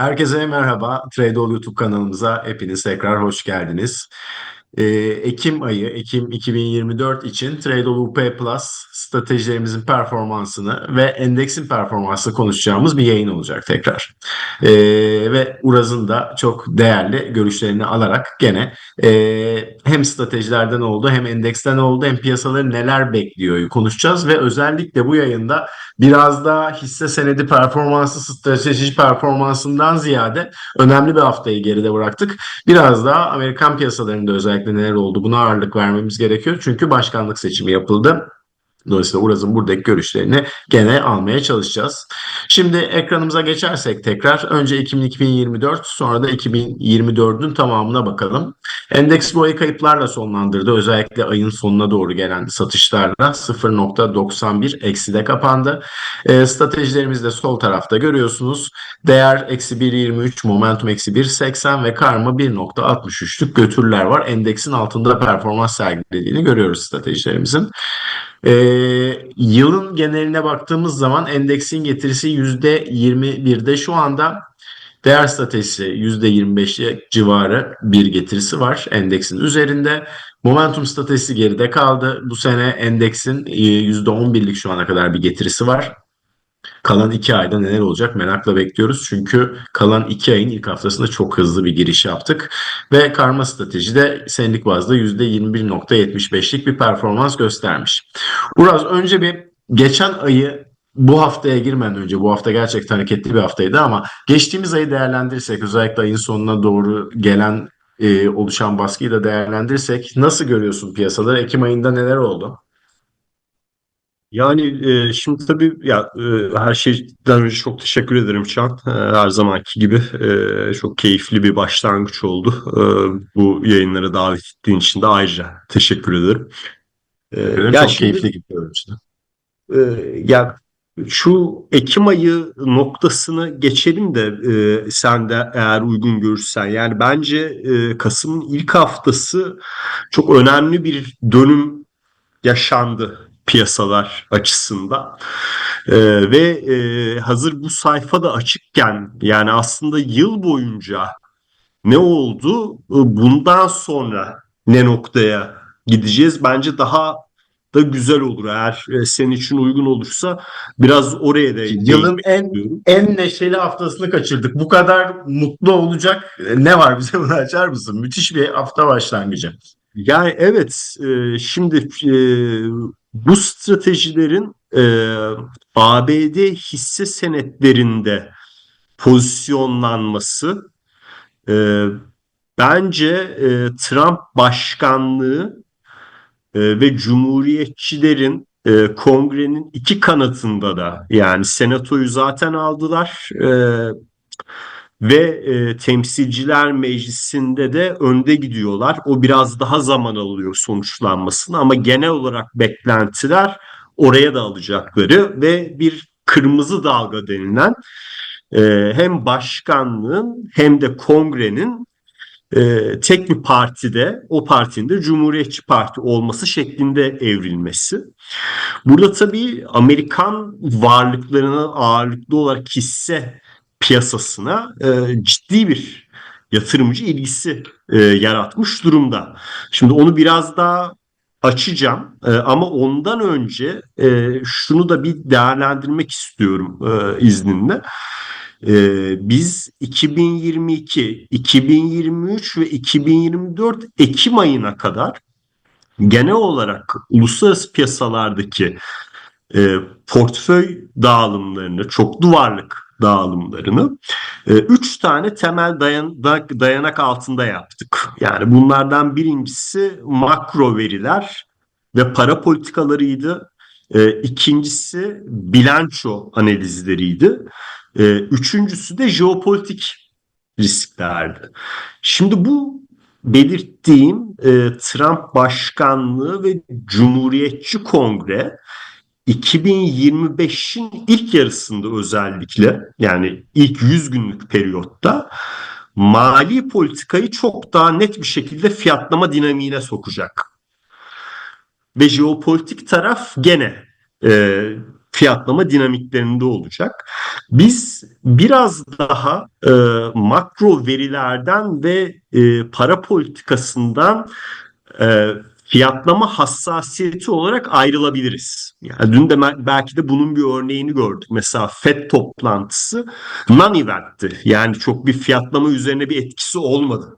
Herkese merhaba. Tradeall YouTube kanalımıza hepiniz tekrar hoş geldiniz. Ee, Ekim ayı, Ekim 2024 için Tradeall UP Plus stratejilerimizin performansını ve endeksin performansını konuşacağımız bir yayın olacak tekrar. Ee, ve Uraz'ın da çok değerli görüşlerini alarak gene e, hem stratejilerden oldu hem endeksten oldu hem piyasaları neler bekliyor konuşacağız ve özellikle bu yayında biraz daha hisse senedi performansı strateji performansından ziyade önemli bir haftayı geride bıraktık. Biraz daha Amerikan piyasalarında özellikle neler oldu buna ağırlık vermemiz gerekiyor. Çünkü başkanlık seçimi yapıldı. Dolayısıyla Uraz'ın buradaki görüşlerini gene almaya çalışacağız. Şimdi ekranımıza geçersek tekrar önce 2024 sonra da 2024'ün tamamına bakalım. Endeks bu ayı kayıplarla sonlandırdı. Özellikle ayın sonuna doğru gelen satışlarla 0.91 ekside kapandı. E, stratejilerimizi de sol tarafta görüyorsunuz. Değer eksi 1.23, momentum eksi 1.80 ve karma 1.63'lük götürüler var. Endeksin altında performans sergilediğini görüyoruz stratejilerimizin. E, yılın geneline baktığımız zaman endeksin getirisi %21'de şu anda değer stratejisi %25 civarı bir getirisi var endeksin üzerinde. Momentum stratejisi geride kaldı. Bu sene endeksin %11'lik şu ana kadar bir getirisi var. Kalan iki ayda neler olacak merakla bekliyoruz. Çünkü kalan iki ayın ilk haftasında çok hızlı bir giriş yaptık. Ve karma strateji de senelik bazda %21.75'lik bir performans göstermiş. Uraz önce bir geçen ayı bu haftaya girmeden önce bu hafta gerçekten hareketli bir haftaydı ama geçtiğimiz ayı değerlendirirsek özellikle ayın sonuna doğru gelen e, oluşan baskıyı da değerlendirirsek nasıl görüyorsun piyasaları? Ekim ayında neler oldu? Yani e, şimdi tabii ya e, her şeyden önce çok teşekkür ederim Can. E, her zamanki gibi e, çok keyifli bir başlangıç oldu. E, bu yayınlara davet ettiğin için de ayrıca teşekkür ederim. E, ya çok şimdi, keyifli gidiyor işte. E, ya şu Ekim ayı noktasını geçelim de e, sen de eğer uygun görürsen. Yani bence e, Kasım'ın ilk haftası çok önemli bir dönüm yaşandı piyasalar açısından. Ee, ve e, hazır bu sayfa da açıkken yani aslında yıl boyunca ne oldu? Bundan sonra ne noktaya gideceğiz? Bence daha da güzel olur eğer e, senin için uygun olursa biraz oraya da yılın en en neşeli haftasını kaçırdık. Bu kadar mutlu olacak ne var bize bunu açar mısın? Müthiş bir hafta başlangıcı. Yani evet e, şimdi e, bu stratejilerin e, ABD hisse senetlerinde pozisyonlanması e, bence e, Trump başkanlığı e, ve cumhuriyetçilerin e, kongrenin iki kanatında da yani senatoyu zaten aldılar e, ve e, temsilciler meclisinde de önde gidiyorlar. O biraz daha zaman alıyor sonuçlanmasını ama genel olarak beklentiler oraya da alacakları ve bir kırmızı dalga denilen e, hem başkanlığın hem de kongrenin e, tek bir partide o partinin de Cumhuriyetçi Parti olması şeklinde evrilmesi. Burada tabii Amerikan varlıklarına ağırlıklı olarak hisse piyasasına e, ciddi bir yatırımcı ilgisi e, yaratmış durumda. Şimdi onu biraz daha açacağım e, ama ondan önce e, şunu da bir değerlendirmek istiyorum e, izninle. E, biz 2022, 2023 ve 2024 Ekim ayına kadar genel olarak uluslararası piyasalardaki e, portföy dağılımlarını, çok duvarlık dağılımlarını e, üç tane temel dayanak, dayanak altında yaptık. Yani bunlardan birincisi makro veriler ve para politikalarıydı. E, ikincisi bilanço analizleriydi. E, üçüncüsü de jeopolitik risklerdi. Şimdi bu belirttiğim e, Trump başkanlığı ve Cumhuriyetçi Kongre 2025'in ilk yarısında özellikle yani ilk 100 günlük periyotta mali politikayı çok daha net bir şekilde fiyatlama dinamiğine sokacak. Ve jeopolitik taraf gene e, fiyatlama dinamiklerinde olacak. Biz biraz daha e, makro verilerden ve e, para politikasından e, fiyatlama hassasiyeti olarak ayrılabiliriz. Yani dün de belki de bunun bir örneğini gördük. Mesela FED toplantısı non-event'ti. Yani çok bir fiyatlama üzerine bir etkisi olmadı.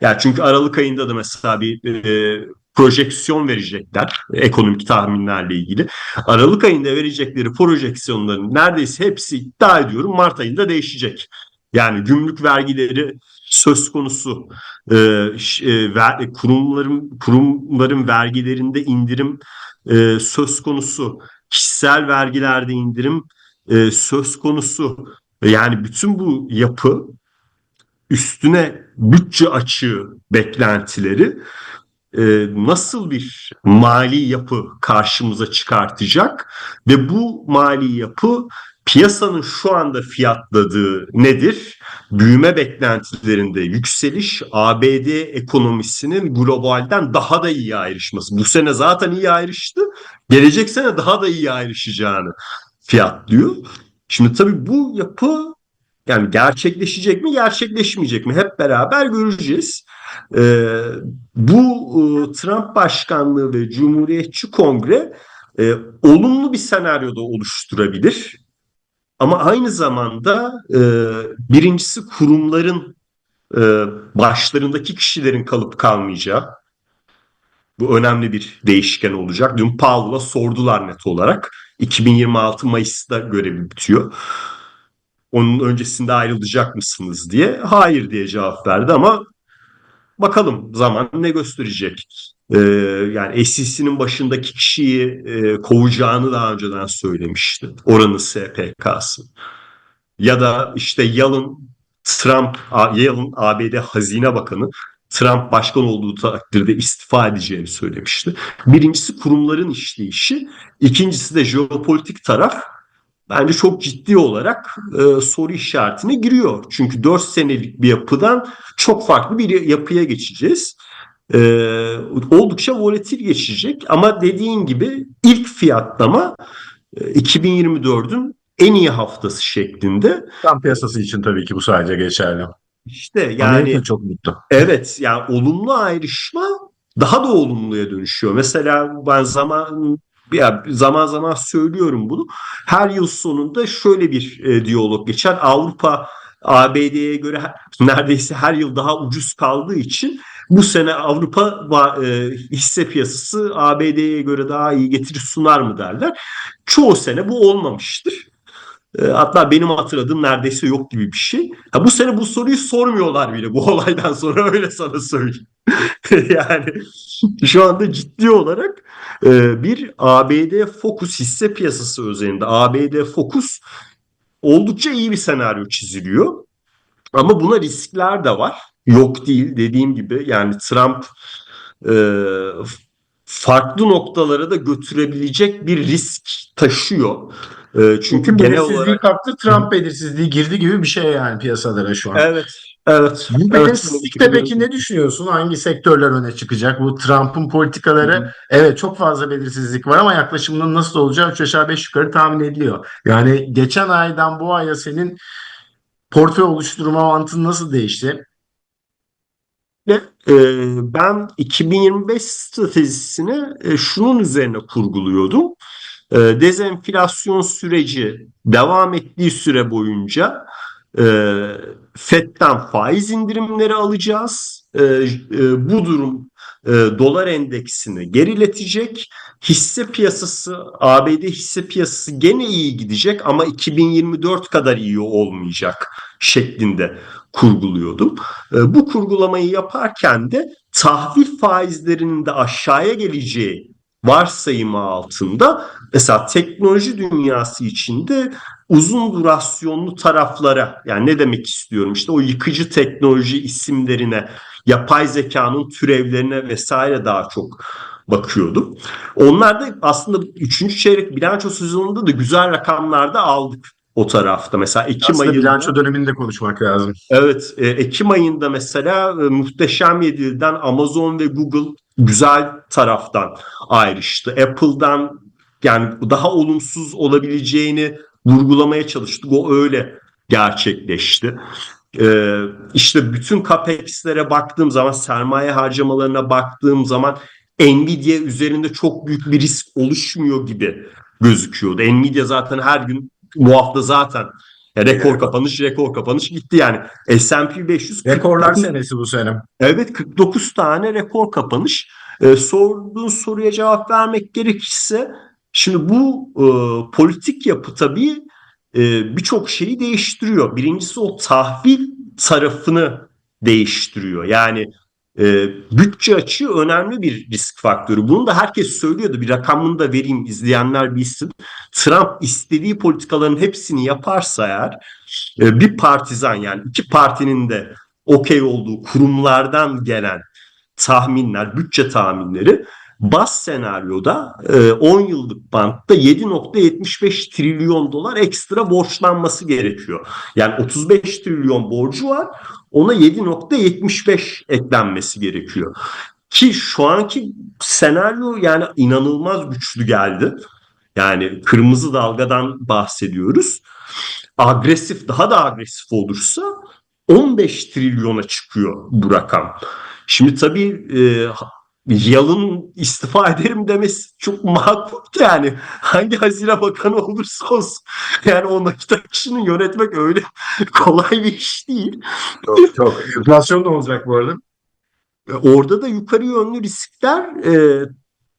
Yani çünkü Aralık ayında da mesela bir e, projeksiyon verecekler ekonomik tahminlerle ilgili. Aralık ayında verecekleri projeksiyonların neredeyse hepsi iddia ediyorum Mart ayında değişecek. Yani gümrük vergileri söz konusu e, e, ver- kurumların kurumların vergilerinde indirim e, söz konusu kişisel vergilerde indirim e, söz konusu. Yani bütün bu yapı üstüne bütçe açığı beklentileri e, nasıl bir mali yapı karşımıza çıkartacak? Ve bu mali yapı piyasanın şu anda fiyatladığı nedir? Büyüme beklentilerinde yükseliş, ABD ekonomisinin globalden daha da iyi ayrışması. Bu sene zaten iyi ayrıştı. Gelecek sene daha da iyi ayrışacağını fiyatlıyor. Şimdi tabii bu yapı yani gerçekleşecek mi, gerçekleşmeyecek mi? Hep beraber göreceğiz. Ee, bu e, Trump başkanlığı ve Cumhuriyetçi Kongre e, olumlu bir senaryoda oluşturabilir. Ama aynı zamanda e, birincisi kurumların e, başlarındaki kişilerin kalıp kalmayacağı. Bu önemli bir değişken olacak. Dün Powell'a sordular net olarak. 2026 Mayıs'ta görevi bitiyor. Onun öncesinde ayrılacak mısınız diye. Hayır diye cevap verdi ama bakalım zaman ne gösterecek. Ee, yani SEC'nin başındaki kişiyi e, kovacağını daha önceden söylemişti. Oranın SPK'sı. Ya da işte Yalın Trump, Yalın ABD Hazine Bakanı Trump başkan olduğu takdirde istifa edeceğini söylemişti. Birincisi kurumların işleyişi, ikincisi de jeopolitik taraf bence çok ciddi olarak e, soru işaretine giriyor. Çünkü 4 senelik bir yapıdan çok farklı bir yapıya geçeceğiz. E, oldukça volatil geçecek ama dediğin gibi ilk fiyatlama e, 2024'ün en iyi haftası şeklinde. Tam piyasası için tabii ki bu sadece geçerli. İşte yani Amerika çok mutlu. Evet yani olumlu ayrışma daha da olumluya dönüşüyor. Mesela ben zaman ya zaman zaman söylüyorum bunu. Her yıl sonunda şöyle bir e, diyalog geçer. Avrupa ABD'ye göre neredeyse her yıl daha ucuz kaldığı için bu sene Avrupa e, hisse piyasası ABD'ye göre daha iyi getiri sunar mı derler. Çoğu sene bu olmamıştır. E, Hatta benim hatırladığım neredeyse yok gibi bir şey. Ha, bu sene bu soruyu sormuyorlar bile bu olaydan sonra öyle sana söyleyeyim. yani şu anda ciddi olarak e, bir ABD fokus hisse piyasası üzerinde ABD fokus oldukça iyi bir senaryo çiziliyor. Ama buna riskler de var. Yok değil dediğim gibi yani Trump e, farklı noktalara da götürebilecek bir risk taşıyor. E, çünkü genel olarak kaptı, Trump belirsizliği girdi gibi bir şey yani piyasalara şu an. evet evet Bu evet. belirsizlikte peki ne düşünüyorsun? Hangi sektörler öne çıkacak? Bu Trump'ın politikaları evet çok fazla belirsizlik var ama yaklaşımının nasıl olacağı 3 aşağı 5 yukarı tahmin ediliyor. Yani geçen aydan bu aya senin portföy oluşturma mantığın nasıl değişti? Ve, e, ben 2025 stratejisini e, şunun üzerine kurguluyordum. E, dezenflasyon süreci devam ettiği süre boyunca e, FED'den faiz indirimleri alacağız. E, e, bu durum e, dolar endeksini geriletecek. Hisse piyasası, ABD hisse piyasası gene iyi gidecek ama 2024 kadar iyi olmayacak şeklinde kurguluyordum. E, Bu kurgulamayı yaparken de tahvil faizlerinin de aşağıya geleceği varsayımı altında mesela teknoloji dünyası içinde uzun durasyonlu taraflara yani ne demek istiyorum işte o yıkıcı teknoloji isimlerine yapay zekanın türevlerine vesaire daha çok bakıyordum. Onlar da aslında 3. çeyrek bilanço sezonunda da güzel rakamlarda aldık o tarafta. Mesela Ekim Aslında ayında bilanço döneminde konuşmak lazım. Evet, e, Ekim ayında mesela e, Muhteşem Yedil'den Amazon ve Google güzel taraftan ayrıştı. Apple'dan yani daha olumsuz olabileceğini vurgulamaya çalıştık. O öyle gerçekleşti. Ee, işte bütün CAPEX'lere baktığım zaman, sermaye harcamalarına baktığım zaman Nvidia üzerinde çok büyük bir risk oluşmuyor gibi gözüküyordu. Nvidia zaten her gün bu hafta zaten ya rekor kapanış rekor kapanış gitti yani. S&P 500 Rekorlar 49 senesi bu sene. Evet 49 tane rekor kapanış. Ee, sorduğun soruya cevap vermek gerekirse şimdi bu e, politik yapı tabii e, birçok şeyi değiştiriyor. Birincisi o tahvil tarafını değiştiriyor. Yani e, bütçe açığı önemli bir risk faktörü. Bunu da herkes söylüyordu. Bir rakamını da vereyim izleyenler bilsin. Trump istediği politikaların hepsini yaparsa eğer e, bir partizan yani iki partinin de okey olduğu kurumlardan gelen tahminler, bütçe tahminleri bas senaryoda e, 10 yıllık bantta 7.75 trilyon dolar ekstra borçlanması gerekiyor. Yani 35 trilyon borcu var ona 7.75 eklenmesi gerekiyor. Ki şu anki senaryo yani inanılmaz güçlü geldi. Yani kırmızı dalgadan bahsediyoruz. Agresif daha da agresif olursa 15 trilyona çıkıyor bu rakam. Şimdi tabii e, Yalın istifa ederim demesi çok makul yani. Hangi hazine bakanı olursa olsun. Yani o nakit akışını yönetmek öyle kolay bir iş değil. Çok, çok. Enflasyon ne olacak bu arada? E, Orada da yukarı yönlü riskler e,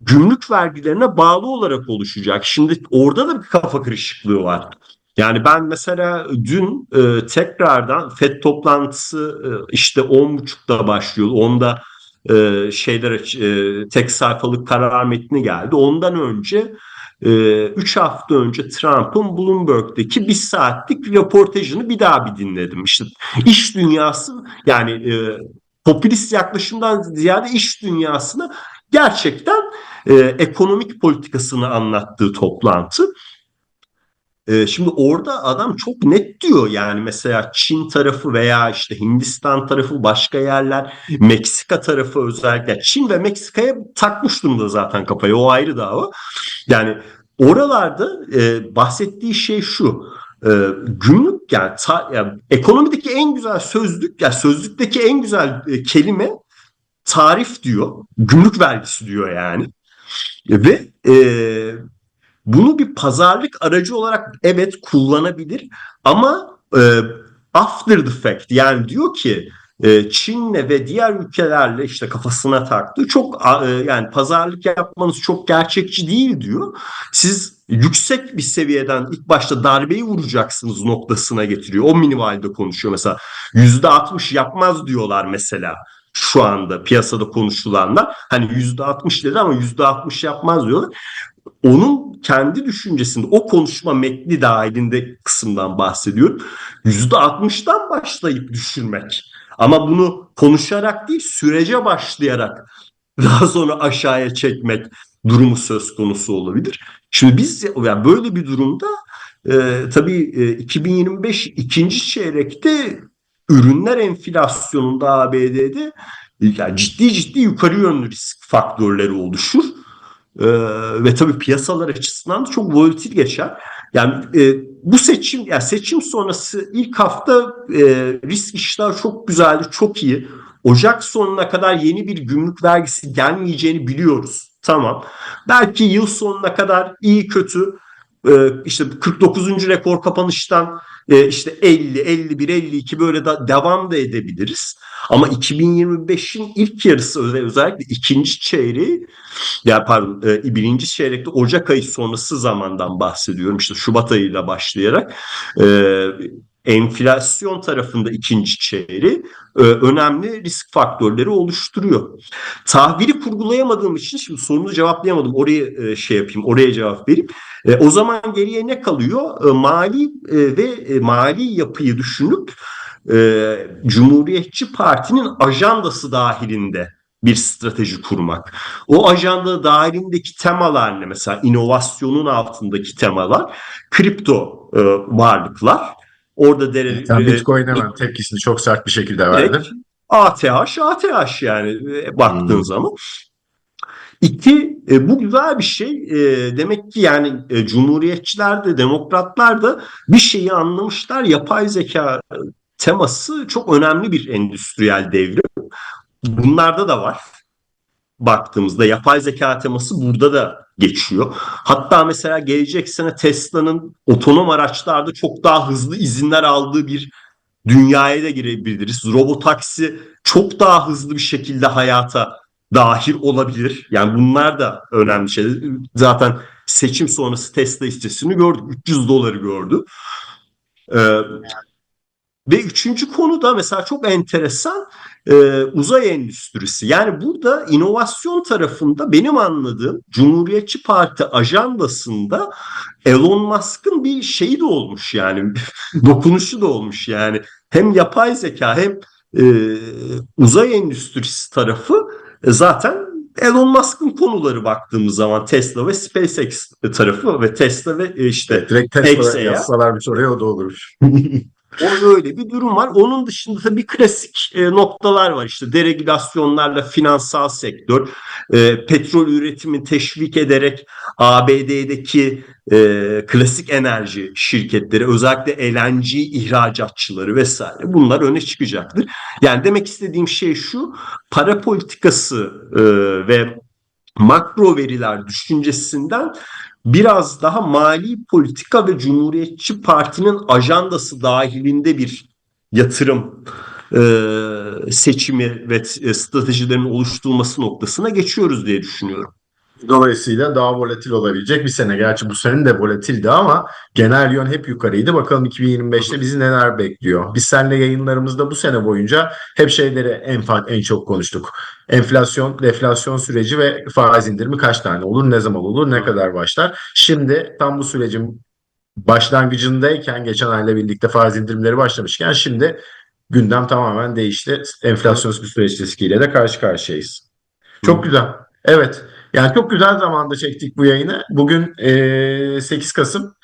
gümrük vergilerine bağlı olarak oluşacak. Şimdi orada da bir kafa karışıklığı var. Yani ben mesela dün e, tekrardan FED toplantısı e, işte 10.30'da başlıyor. Onda e, şeyler e, tek sayfalık karar metni geldi. Ondan önce 3 e, hafta önce Trump'ın Bloomberg'deki bir saatlik röportajını bir daha bir dinledim. İşte iş dünyası yani e, popülist yaklaşımdan ziyade iş dünyasını gerçekten e, ekonomik politikasını anlattığı toplantı. E, şimdi orada adam çok net diyor yani mesela Çin tarafı veya işte Hindistan tarafı başka yerler Meksika tarafı özellikle Çin ve Meksika'ya takmış durumda zaten kafayı o ayrı dava. Yani oralarda e, bahsettiği şey şu e, gümrük yani, ta, yani ekonomideki en güzel sözlük yani sözlükteki en güzel e, kelime tarif diyor gümrük vergisi diyor yani ve e, bunu bir pazarlık aracı olarak evet kullanabilir ama e, after the fact yani diyor ki e, Çin'le ve diğer ülkelerle işte kafasına taktı. Çok e, yani pazarlık yapmanız çok gerçekçi değil diyor. Siz yüksek bir seviyeden ilk başta darbeyi vuracaksınız noktasına getiriyor. O minimalde konuşuyor mesela. Yüzde altmış yapmaz diyorlar mesela şu anda piyasada konuşulanlar. Hani yüzde altmış dedi ama yüzde altmış yapmaz diyorlar onun kendi düşüncesinde o konuşma metni dahilinde kısımdan bahsediyorum. Yüzde altmıştan başlayıp düşürmek. Ama bunu konuşarak değil sürece başlayarak daha sonra aşağıya çekmek durumu söz konusu olabilir. Şimdi biz yani böyle bir durumda e, tabii e, 2025 ikinci çeyrekte ürünler enflasyonunda ABD'de yani ciddi ciddi yukarı yönlü risk faktörleri oluşur. Ee, ve tabii piyasalar açısından da çok volatil geçer. Yani e, bu seçim yani seçim sonrası ilk hafta e, risk işler çok güzeldi, çok iyi. Ocak sonuna kadar yeni bir gümrük vergisi gelmeyeceğini biliyoruz. Tamam. Belki yıl sonuna kadar iyi kötü e, işte 49. rekor kapanıştan e, işte 50, 51, 52 böyle da devam da edebiliriz. Ama 2025'in ilk yarısı özellikle ikinci çeyreği ya pardon e, birinci çeyrekte Ocak ayı sonrası zamandan bahsediyorum. İşte Şubat ayıyla başlayarak e, enflasyon tarafında ikinci çeyreği e, önemli risk faktörleri oluşturuyor. Tahvili kurgulayamadığım için şimdi sorunu cevaplayamadım. Oraya e, şey yapayım, oraya cevap vereyim. E, o zaman geriye ne kalıyor? Mali ve mali yapıyı düşünüp Cumhuriyetçi Parti'nin ajandası dahilinde bir strateji kurmak. O ajanda dahilindeki temalar ne? Mesela inovasyonun altındaki temalar kripto e, varlıklar. Orada dere, Sen e, Bitcoin hemen tepkisini çok sert bir şekilde verdin. ATH, ATH yani e, baktığın Hmm. zaman. İki, e, bu güzel bir şey. E, demek ki yani e, cumhuriyetçiler de demokratlar da bir şeyi anlamışlar. Yapay zeka teması çok önemli bir endüstriyel devrim. Bunlarda da var. Baktığımızda yapay zeka teması burada da geçiyor. Hatta mesela gelecek sene Tesla'nın otonom araçlarda çok daha hızlı izinler aldığı bir dünyaya da girebiliriz. Robotaksi çok daha hızlı bir şekilde hayata dahil olabilir. Yani bunlar da önemli şeyler. Zaten seçim sonrası Tesla hissesini gördük. 300 doları gördü. Ee, ve üçüncü konu da mesela çok enteresan e, uzay endüstrisi. Yani burada inovasyon tarafında benim anladığım Cumhuriyetçi Parti ajandasında Elon Musk'ın bir şeyi de olmuş yani dokunuşu da olmuş yani hem yapay zeka hem e, uzay endüstrisi tarafı e, zaten Elon Musk'ın konuları baktığımız zaman Tesla ve SpaceX tarafı ve Tesla ve e, işte Direkt ya. yazsalarmış oraya o da olurmuş. O öyle bir durum var. Onun dışında da bir klasik e, noktalar var. İşte deregülasyonlarla finansal sektör, e, petrol üretimini teşvik ederek ABD'deki e, klasik enerji şirketleri, özellikle LNG ihracatçıları vesaire bunlar öne çıkacaktır. Yani demek istediğim şey şu, para politikası e, ve makro veriler düşüncesinden biraz daha mali politika ve Cumhuriyetçi Parti'nin ajandası dahilinde bir yatırım e, seçimi ve t- stratejilerin oluşturulması noktasına geçiyoruz diye düşünüyorum. Dolayısıyla daha volatil olabilecek bir sene. Gerçi bu sene de volatildi ama genel yön hep yukarıydı. Bakalım 2025'te bizi neler bekliyor. Biz seninle yayınlarımızda bu sene boyunca hep şeyleri en, en çok konuştuk. Enflasyon, deflasyon süreci ve faiz indirimi kaç tane olur, ne zaman olur, ne kadar başlar. Şimdi tam bu sürecin başlangıcındayken geçen ayla birlikte faiz indirimleri başlamışken şimdi gündem tamamen değişti. Enflasyonist bir süreç riskiyle de karşı karşıyayız. Çok güzel. Evet. Yani çok güzel zamanda çektik bu yayını. Bugün eee, 8 Kasım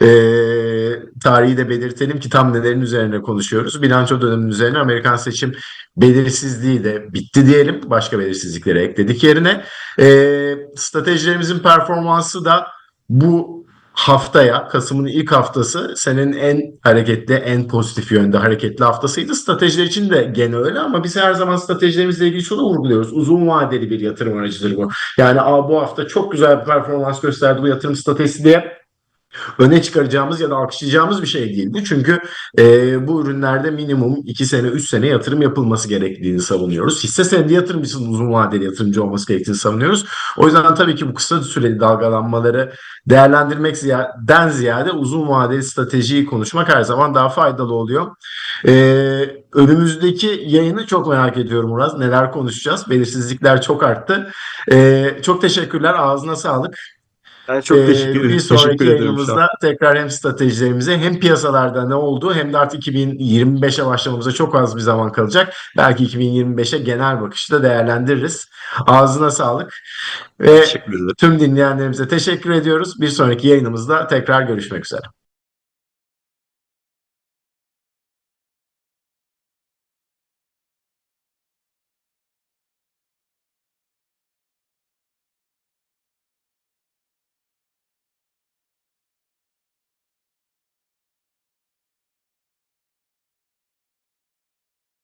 eee, tarihi de belirtelim ki tam nelerin üzerine konuşuyoruz. Bilanço döneminin üzerine Amerikan seçim belirsizliği de bitti diyelim. Başka belirsizlikleri ekledik yerine. Eee, stratejilerimizin performansı da bu haftaya, Kasım'ın ilk haftası senin en hareketli, en pozitif yönde hareketli haftasıydı. Stratejiler için de gene öyle ama biz her zaman stratejilerimizle ilgili şunu vurguluyoruz. Uzun vadeli bir yatırım aracıdır bu. Yani bu hafta çok güzel bir performans gösterdi bu yatırım stratejisi diye öne çıkaracağımız ya da alkışlayacağımız bir şey değildi. Çünkü e, bu ürünlerde minimum 2 sene 3 sene yatırım yapılması gerektiğini savunuyoruz. Hisse senedi yatırımcısının uzun vadeli yatırımcı olması gerektiğini savunuyoruz. O yüzden tabii ki bu kısa süreli dalgalanmaları değerlendirmek ziyade, uzun vadeli stratejiyi konuşmak her zaman daha faydalı oluyor. Ee, önümüzdeki yayını çok merak ediyorum Murat. Neler konuşacağız? Belirsizlikler çok arttı. Ee, çok teşekkürler. Ağzına sağlık. Ben çok Ee, teşekkür ederim. Bir sonraki Teşekkür yayınımızda tekrar hem stratejilerimize hem piyasalarda ne oldu hem de artık 2025'e başlamamıza çok az bir zaman kalacak. Belki 2025'e genel bakışta değerlendiririz. Ağzına sağlık. Ve tüm dinleyenlerimize teşekkür ediyoruz. Bir sonraki yayınımızda tekrar görüşmek üzere.